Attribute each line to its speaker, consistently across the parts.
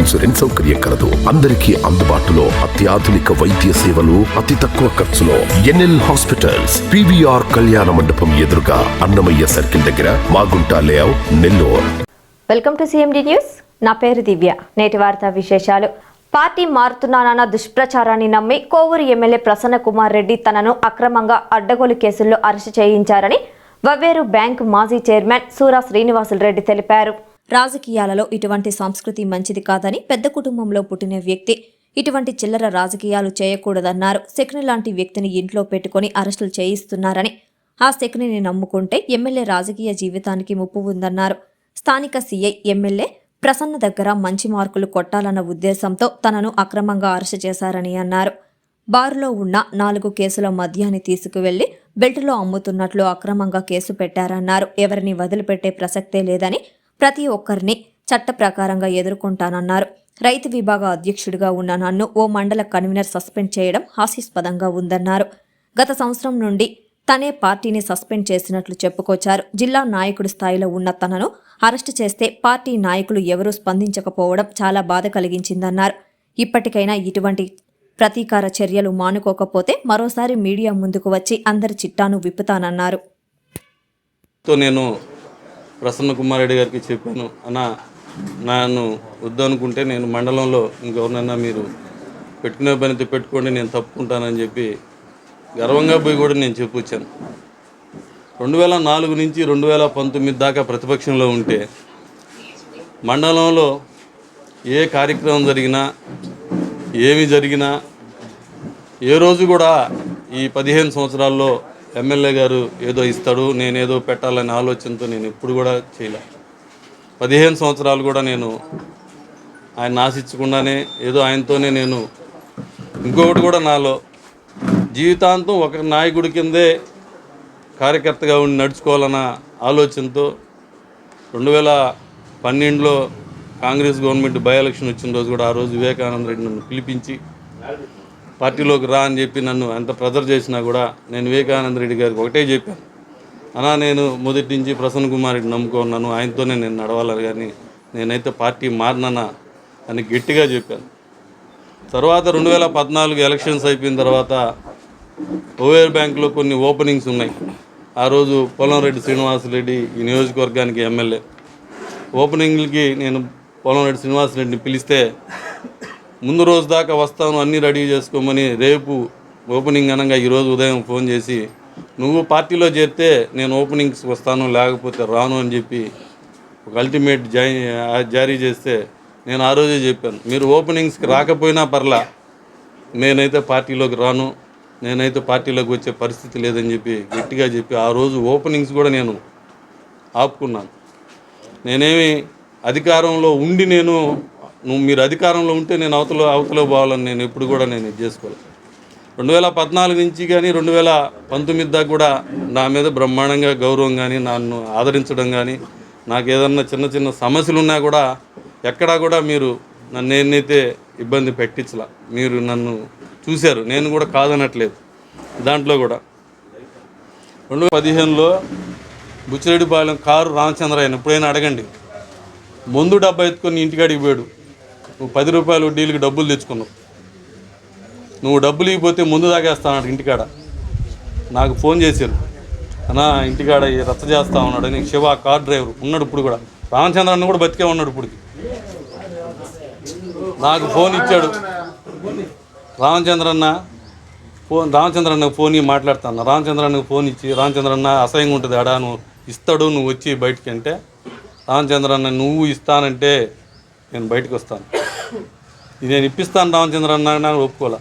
Speaker 1: Insurance సౌకర్యం కలదు. అందరికీ అందుబాటులో అత్యాధునిక వైద్య సేవలు అతి తక్కువ ఖర్చులో ఎన్ఎల్ హాస్పిటల్స్ పివిఆర్ కళ్యాణ మండపం ఎదురుగా అన్నమయ్య సర్కిల్ దగ్గర Magunta layout Nellore.
Speaker 2: Welcome to CMD news. నా పేరు దివ్య. నేటి వార్తా విశేషాలు. పార్టీ మారుతున్నానన్న దుష్ప్రచారాన్ని నమ్మి కోవూరు ఎమ్మెల్యే ప్రసన్న కుమార్ రెడ్డి తనను అక్రమంగా అడ్డగోలు కేసుల్లో అరెస్టు చేయించారని వవ్వేరు బ్యాంక్ మాజీ చైర్మన్ సూరా శ్రీనివాసులు రెడ్డి తెలిపారు. రాజకీయాలలో ఇటువంటి సంస్కృతి మంచిది కాదని పెద్ద కుటుంబంలో పుట్టిన వ్యక్తి ఇటువంటి చిల్లర రాజకీయాలు చేయకూడదన్నారు. శకుని లాంటి వ్యక్తిని ఇంట్లో పెట్టుకొని అరెస్టులు చేయిస్తున్నారని. ఆ శకునిని నమ్ముకుంటే ఎమ్మెల్యే రాజకీయ జీవితానికి ముప్పు ఉందన్నారు. స్థానిక సీఐ ఎమ్మెల్యే ప్రసన్న దగ్గర మంచి మార్కులు కొట్టాలన్న ఉద్దేశంతో తనను అక్రమంగా అరెస్టు చేశారని అన్నారు. బారులో ఉన్న నాలుగు కేసుల మద్యాన్ని తీసుకువెళ్ళి బెల్టులో అమ్ముతున్నట్లు అక్రమంగా కేసు పెట్టారన్నారు. ఎవరిని వదిలిపెట్టే ప్రసక్తే లేదని ప్రతి ఒక్కరిని చట్ట ప్రకారంగా ఎదుర్కొంటానన్నారు. రైతు విభాగ అధ్యక్షుడిగా ఉన్న నన్ను ఓ మండల కన్వీనర్ సస్పెండ్ చేయడం హాస్యాస్పదంగా ఉందన్నారు. గత సంవత్సరం నుండి తనే పార్టీని సస్పెండ్ చేసినట్లు చెప్పుకొచ్చారు. జిల్లా నాయకుడి స్థాయిలో ఉన్న తనను అరెస్టు చేస్తే పార్టీ నాయకులు ఎవరూ స్పందించకపోవడం చాలా బాధ కలిగించిందన్నారు. ఇప్పటికైనా ఇటువంటి ప్రతీకార చర్యలు మానుకోకపోతే మరోసారి మీడియా ముందుకు వచ్చి అందరి చిట్టాను విప్పుతానన్నారు.
Speaker 3: నేను ప్రసన్న కుమార్ రెడ్డి గారికి చెప్పాను అన్న నన్ను వద్దనుకుంటే నేను మండలంలో ఇంకెవరినైనా మీరు పెట్టుకునే పనితో పెట్టుకోండి నేను తప్పుకుంటానని చెప్పి గర్వంగా పోయి కూడా నేను చెప్పొచ్చాను రెండు వేల నాలుగు నుంచి రెండు వేల పంతొమ్మిది దాకా ప్రతిపక్షంలో ఉంటే మండలంలో ఏ కార్యక్రమం జరిగినా ఏమి జరిగినా ఏ రోజు కూడా ఈ పదిహేను సంవత్సరాల్లో ఎమ్మెల్యే గారు ఏదో ఇస్తాడు నేనేదో పెట్టాలనే ఆలోచనతో నేను ఎప్పుడు కూడా చేయలే. పదిహేను సంవత్సరాలు కూడా నేను ఆయన ఆశించకుండానే ఏదో ఆయనతోనే నేను ఇంకొకటి కూడా నాలో జీవితాంతం ఒక నాయకుడి కిందే కార్యకర్తగా ఉండి నడుచుకోవాలన్న ఆలోచనతో రెండు వేల పన్నెండులో కాంగ్రెస్ గవర్నమెంట్ బై ఎలక్షన్ వచ్చిన రోజు కూడా ఆ రోజు వివేకానంద రెడ్డి నన్ను పిలిపించి పార్టీలోకి రా అని చెప్పి నన్ను ఎంత ప్రెజర్ చేసినా కూడా నేను వివేకానంద రెడ్డి గారికి ఒకటే చెప్పాను. అనా నేను మొదటి నుంచి ప్రసన్న కుమార్ రెడ్డి నమ్ముకున్నాను ఆయనతోనే నేను నడవాలి కానీ నేనైతే పార్టీ మారినానా అని గట్టిగా చెప్పాను. తర్వాత రెండు వేల పద్నాలుగు ఎలక్షన్స్ అయిపోయిన తర్వాత ఓవేర్ బ్యాంక్లో కొన్ని ఓపెనింగ్స్ ఉన్నాయి. ఆ రోజు పొలంరెడ్డి శ్రీనివాసరెడ్డి ఈ నియోజకవర్గానికి ఎమ్మెల్యే. ఓపెనింగ్లకి నేను పొలంరెడ్డి శ్రీనివాసరెడ్డిని పిలిస్తే ముందు రోజు దాకా వస్తాను అన్నీ రెడీ చేసుకోమని రేపు ఓపెనింగ్ అనగా ఈరోజు ఉదయం ఫోన్ చేసి నువ్వు పార్టీలో చేరితే నేను ఓపెనింగ్స్ వస్తాను లేకపోతే రాను అని చెప్పి ఒక అల్టిమేట్ జాయి జారీ చేస్తే నేను ఆ రోజే చెప్పాను. మీరు ఓపెనింగ్స్కి రాకపోయినా పర్లా నేనైతే పార్టీలోకి రాను నేనైతే పార్టీలోకి వచ్చే పరిస్థితి లేదని చెప్పి గట్టిగా చెప్పి ఆ రోజు ఓపెనింగ్స్ కూడా నేను ఆపుకున్నాను. నేనేమి అధికారంలో ఉండి నేను నువ్వు మీరు అధికారంలో ఉంటే నేను అవతల అవతల పోవాలని నేను ఎప్పుడు కూడా నేను ఇది చేసుకోలేదు. రెండు వేల పద్నాలుగు నుంచి కానీ రెండు వేల పంతొమ్మిది దాకా కూడా నా మీద బ్రహ్మాండంగా గౌరవం కానీ నన్ను ఆదరించడం కానీ నాకు ఏదన్నా చిన్న చిన్న సమస్యలు ఉన్నా కూడా ఎక్కడా కూడా మీరు నన్ను నేనైతే ఇబ్బంది పెట్టించలా మీరు నన్ను చూశారు. నేను కూడా కాదనట్లేదు. దాంట్లో కూడా రెండు వేల పదిహేనులో బుచ్చిరెడ్డిపాలెం కారు రామచంద్రయ్యను ఎప్పుడైనా అడగండి. ముందు డబ్బా ఎత్తుకొని ఇంటికాడికి పోయాడు. నువ్వు పది రూపాయలు వడ్డీలకి డబ్బులు తెచ్చుకున్నావు. నువ్వు డబ్బులు ఇవ్వకపోతే ముందు దాగేస్తాను ఇంటికాడ. నాకు ఫోన్ చేశారు. అన్నా ఇంటికాడ ఈ రచ్చ చేస్తా ఉన్నాడు. అని శివ కార్ డ్రైవర్. ఉన్నాడు ఇప్పుడు కూడా. రామచంద్ర అన్న కూడా బతికే ఉన్నాడు ఇప్పటికి. నాకు ఫోన్ ఇచ్చాడు. రామచంద్రన్న ఫోన్ రామచంద్రన్న ఫోన్ మాట్లాడుతాను రామచంద్రన్నకు ఫోన్ ఇచ్చి రామచంద్రన్న అసహ్యంగా ఉంటుంది అడా నువ్వు ఇస్తాడు నువ్వు వచ్చి బయటికి అంటే రామచంద్రన్న నువ్వు ఇస్తానంటే నేను బయటకు వస్తాను. ఇది నేను ఇప్పిస్తాను రామచంద్రన్న నాకు ఒప్పుకోలే.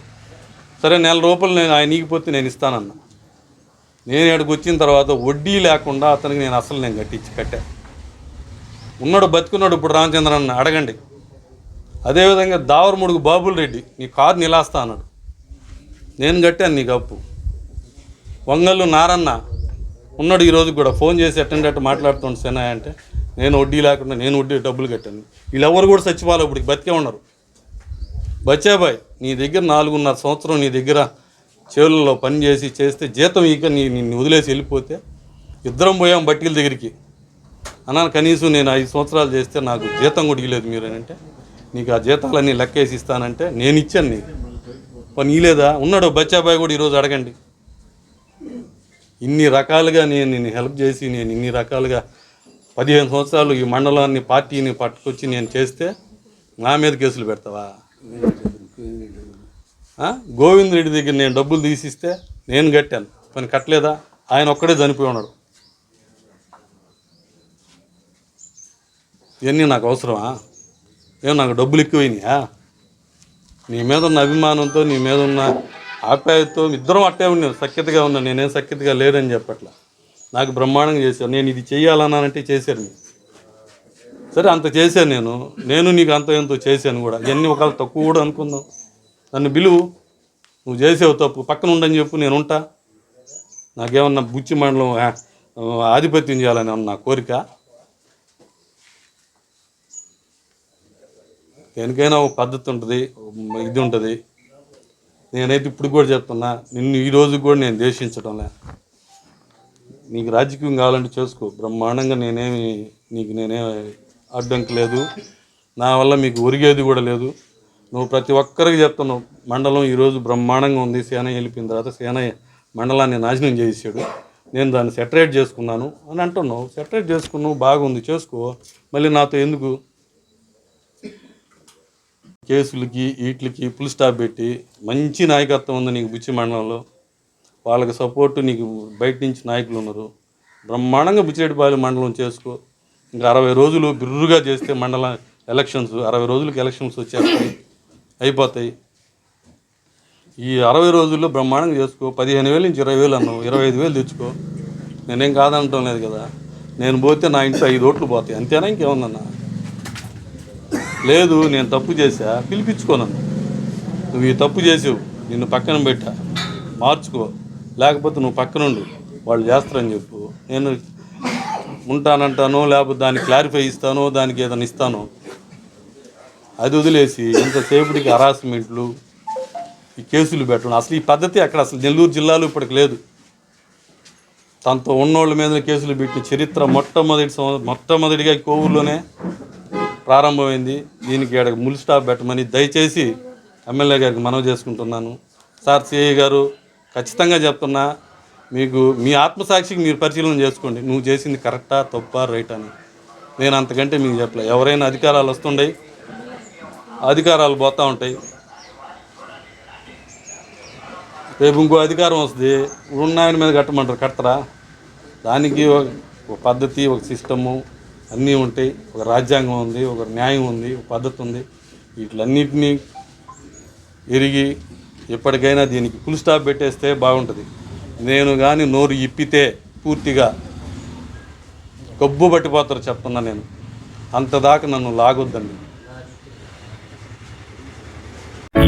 Speaker 3: సరే నెల రూపాయలు నేను ఆయన ఈగిపోతే నేను ఇస్తానన్నా. నేను ఇక్కడికి వచ్చిన తర్వాత వడ్డీ లేకుండా అతనికి నేను అసలు నేను కట్టించి కట్టా. ఉన్నాడు బతుకున్నాడు ఇప్పుడు రామచంద్ర అన్న అడగండి. అదేవిధంగా దావరముడుగు బాబుల్ రెడ్డి నీ కారు నిలాస్తా అన్నాడు. నేను కట్టాను నీకు అప్పు. వంగళ్ళు నారన్న ఉన్నాడు ఈరోజు కూడా ఫోన్ చేసి అటెండ్ అట్టు మాట్లాడుతుండు సేనాయ్ అంటే. నేను వడ్డీ లేకుండా నేను వడ్డీ డబ్బులు కట్టాను. వీళ్ళెవరు కూడా చచ్చిపోవాలి ఇప్పుడు బతికే ఉన్నారు బచ్చాబాయ్ నీ దగ్గర నాలుగున్నర సంవత్సరం నీ దగ్గర చేతుల్లో పని చేసి చేస్తే జీతం ఇక నీ నిన్ను వదిలేసి వెళ్ళిపోతే ఇద్దరం పోయాం బట్టీల దగ్గరికి. అన్నా కనీసం నేను ఐదు సంవత్సరాలు చేస్తే నాకు జీతం కూడా ఇవ్వలేదు మీరు అని అంటే నీకు ఆ జీతాలన్నీ లెక్కేసి ఇస్తానంటే నేను ఇచ్చాను నీకు. పని ఇలేదా ఉన్నాడు బచ్చాబాయ్ కూడా ఈరోజు అడగండి. ఇన్ని రకాలుగా నేను నిన్ను హెల్ప్ చేసి నేను ఇన్ని రకాలుగా పదిహేను సంవత్సరాలు ఈ మండలాన్ని పార్టీని పట్టుకొచ్చి నేను చేస్తే నా మీద కేసులు పెడతావా? గోవింద్ రెడ్డి దగ్గర నేను డబ్బులు తీసిస్తే నేను కట్టాను. పని కట్టలేదా? ఆయన ఒక్కడే చనిపోయి ఉన్నాడు. ఇవన్నీ నాకు అవసరమా? ఏం నాకు డబ్బులు ఎక్కువైనాయా? నీ మీద ఉన్న అభిమానంతో నీ మీద ఉన్న ఆప్యాయతతో ఇద్దరం అట్టే ఉన్నాం సఖ్యతగా ఉన్నాను నేనేం సఖ్యతగా లేదని చెప్పట్లా. నాకు బ్రహ్మాండంగా చేశాను నేను ఇది చేయాలన్నానంటే చేశాను మీరు. సరే అంత చేశాను నేను. నేను నీకు అంత ఎంతో చేశాను కూడా. ఇవన్నీ ఒకవేళ తక్కువ కూడా అనుకుందాం. నన్ను బిలువు నువ్వు చేసావు తప్పు. పక్కన ఉండని చెప్పు నేను ఉంటా. నాకేమన్నా బుచ్చి మండలం ఆధిపత్యం చేయాలని ఉన్న కోరిక? దేనికైనా ఒక పద్ధతి ఉంటుంది ఇది ఉంటుంది. నేనైతే ఇప్పుడు కూడా చెప్తున్నా నిన్ను ఈ రోజు కూడా నేను దేశించడంలే నీకు రాజకీయం కావాలంటే చేసుకో. బ్రహ్మాండంగా నేనేమి నీకు నేనే అడ్డంకి లేదు. నా వల్ల మీకు ఒరిగేది కూడా లేదు. నువ్వు ప్రతి ఒక్కరికి చెప్తున్నావు మండలం ఈరోజు బ్రహ్మాండంగా ఉంది సేన వెళ్ళిపోయిన తర్వాత సేన మండలాన్ని నాశనం చేసాడు నేను దాన్ని సెటరేట్ చేసుకున్నాను అని అంటున్నావు. సెటరేట్ చేసుకున్నావు బాగుంది చేసుకో. మళ్ళీ నాతో ఎందుకు? కేసులకి వీటికి ఫుల్ స్టాప్ పెట్టి మంచి నాయకత్వం ఉంది నీకు బుచ్చి మండలంలో. వాళ్ళకి సపోర్టు నీకు బయట నుంచి నాయకులు ఉన్నారు. బ్రహ్మాండంగా బుచ్చిరెడ్డిపాలెం మండలం చేసుకో. ఇంకా అరవై రోజులు బిర్రుగా చేస్తే మండల ఎలక్షన్స్ అరవై రోజులకి ఎలక్షన్స్ వచ్చేస్తాయి అయిపోతాయి. ఈ అరవై రోజుల్లో బ్రహ్మాండంగా చేసుకో. పదిహేను వేలు నుంచి ఇరవై వేలు అన్నావు ఇరవై ఐదు వేలు తెచ్చుకో. నేనేం కాదనటం లేదు కదా. నేను పోతే నా ఇంట్లో ఐదు ఓట్లు పోతాయి. అంతేనా ఇంకేముందన్నా? లేదు నేను తప్పు చేశా. పిలిపించుకో నన్ను. నువ్వు ఈ తప్పు చేసావు. నిన్ను పక్కన పెట్టా. మార్చుకో. లేకపోతే నువ్వు పక్కనుండు. వాళ్ళు చేస్తారని చెప్పు. నేను ఉంటానంటానో లేకపోతే దానికి క్లారిఫై ఇస్తానో దానికి ఏదైనా ఇస్తానో. అది వదిలేసి ఇంతసేపటికి హరాస్మెంట్లు ఈ కేసులు పెట్టడం. అసలు ఈ పద్ధతి అక్కడ అసలు నెల్లూరు జిల్లాలో ఇప్పటికి లేదు. తనతో ఉన్నోళ్ళ మీద కేసులు పెట్టిన చరిత్ర మొట్టమొదటి మొట్టమొదటిగా ఈ కోవూరులోనే ప్రారంభమైంది. దీనికి ఇక్కడ ముల్ స్టాప్ పెట్టమని దయచేసి ఎమ్మెల్యే గారికి మనవి చేసుకుంటున్నాను. సార్ సిఐ గారు ఖచ్చితంగా చెప్తున్నా మీకు మీ ఆత్మసాక్షికి మీరు పరిశీలన చేసుకోండి. నువ్వు చేసింది కరెక్టా తప్పా రైట్ అని. నేను అంతకంటే మీకు చెప్పలే. ఎవరైనా అధికారాలు వస్తుండయి అధికారాలు పోతూ ఉంటాయి. రేపు ఇంకో అధికారం వస్తుంది. ఉన్న ఆయన మీద కట్టమంటారు కట్టరా? దానికి ఒక ఒక పద్ధతి ఒక సిస్టము అన్నీ ఉంటాయి. ఒక రాజ్యాంగం ఉంది ఒక న్యాయం ఉంది ఒక పద్ధతి ఉంది. వీటిలన్నిటినీ ఎరిగి ఎప్పటికైనా దీనికి ఫుల్ స్టాప్ పెట్టేస్తే బాగుంటుంది. నేను కానీ నోరు ఇప్పితే పూర్తిగా గబ్బు పట్టిపోతారు చెప్తున్నా నేను. అంతదాకా నన్ను లాగొద్దండి.